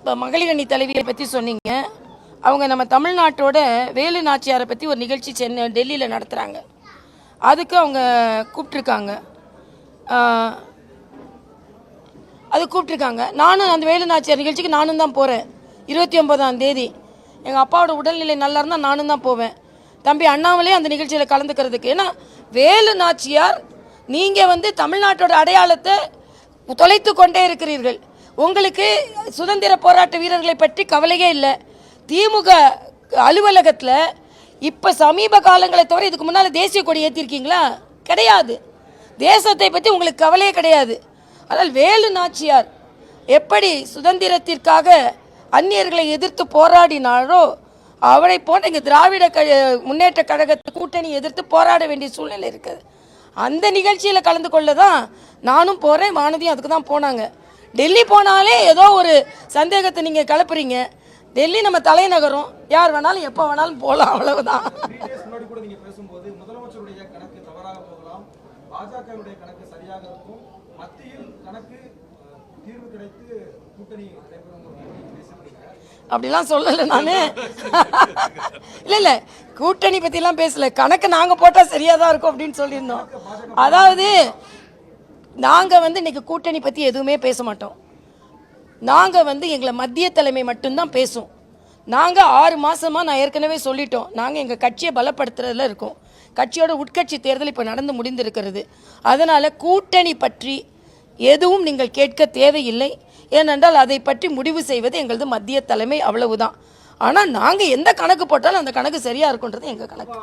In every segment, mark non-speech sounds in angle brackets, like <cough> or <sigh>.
இப்போ மகளிரணி தலைவியை பற்றி சொன்னீங்க. அவங்க நம்ம தமிழ்நாட்டோட வேலு நாச்சியாரை பற்றி ஒரு நிகழ்ச்சி சென்னை டெல்லியில் நடத்துகிறாங்க அதுக்கு அவங்க கூப்பிட்ருக்காங்க அது கூப்பிட்ருக்காங்க நானும் அந்த வேலு நாச்சியார் நிகழ்ச்சிக்கு நானும் தான் போகிறேன் இருபத்தி ஒன்பதாம் தேதி. எங்கள் அப்பாவோட உடல்நிலை நல்லா இருந்தால் நானும் தான் போவேன். தம்பி அண்ணாமலே அந்த நிகழ்ச்சியில் கலந்துக்கிறதுக்கு. ஏன்னா வேலு நாச்சியார் நீங்கள் வந்து தமிழ்நாட்டோட அடையாளத்தை தொலைத்து கொண்டே இருக்கிறீர்கள். உங்களுக்கு சுதந்திர போராட்ட வீரர்களை பற்றி கவலையே இல்லை. திமுக அலுவலகத்தில் இப்போ சமீப காலங்களை தவிர இதுக்கு முன்னால் தேசிய கொடி ஏற்றிருக்கீங்களா கிடையாது. தேசத்தை பற்றி உங்களுக்கு கவலையே கிடையாது. ஆனால் வேலு நாச்சியார் எப்படி சுதந்திரத்திற்காக அந்நியர்களை எதிர்த்து போராடினாரோ அவரை போன்ற இங்கே திராவிட க முன்னேற்ற கழகத்து கூட்டணி எதிர்த்து போராட வேண்டிய சூழ்நிலை இருக்குது. அந்த நிகழ்ச்சியில் கலந்து கொள்ள தான் நானும் போகிறேன் வானதியும் அதுக்கு தான் போனாங்க. டெல்லி போனாலே ஏதோ ஒரு சந்தேகத்தை நீங்கள் கிளப்புறீங்க. டெல்லி நம்ம தலைநகரம். யார் வேணாலும் எப்போ வேணாலும் போகலாம். அவ்வளவுதான் அப்படிலாம் சொல்லலை நான். <laughs> இல்லை இல்லை. கூட்டணி பற்றிலாம் பேசல. கணக்கு நாங்கள் போட்டால் சரியாக தான் இருக்கும் அப்படின்னு சொல்லியிருந்தோம். அதாவது நாங்கள் வந்து இன்னைக்கு கூட்டணி பற்றி எதுவுமே பேச மாட்டோம். நாங்கள் வந்து எங்களை மத்திய தலைமை மட்டும்தான் பேசும். நாங்கள் ஆறு மாதமாக நான் ஏற்கனவே சொல்லிட்டோம். நாங்கள் எங்கள் கட்சியை பலப்படுத்துறதுல இருக்கோம். கட்சியோட உட்கட்சி தேர்தல் இப்போ நடந்து முடிந்திருக்கிறது. அதனால் கூட்டணி பற்றி எதுவும் நீங்கள் கேட்க தேவையில்லை. ஏனென்றால் அதை பற்றி முடிவு செய்வது எங்களது மத்திய தலைமை அவ்வளவுதான். ஆனால் நாங்கள் எந்த கணக்கு போட்டாலும் அந்த கணக்கு சரியாக இருக்குன்றது எங்கள் கணக்கு.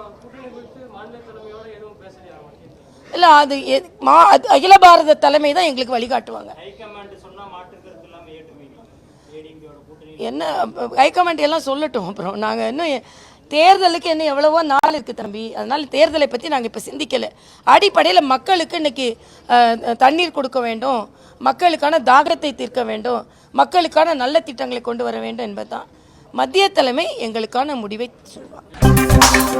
இல்லை அது மா அது அகில பாரத தலைமை தான் எங்களுக்கு வழிகாட்டுவாங்க. என்ன ஹைகமாண்ட் எல்லாம் சொல்லட்டும். அப்புறம் நாங்கள் இன்னும் தேர்தலுக்கு இன்னும் எவ்வளவோ நாள் இருக்குது தம்பி. அதனால் தேர்தலை பற்றி நாங்கள் இப்போ சிந்திக்கலை. அடிப்படையில் மக்களுக்கு இன்னைக்கு தண்ணீர் கொடுக்க வேண்டும். மக்களுக்கான தாகத்தை தீர்க்க வேண்டும். மக்களுக்கான நல்ல திட்டங்களை கொண்டு வர வேண்டும் என்பதுதான். மத்திய தலைமை எங்களுக்கான முடிவை சொல்வாங்க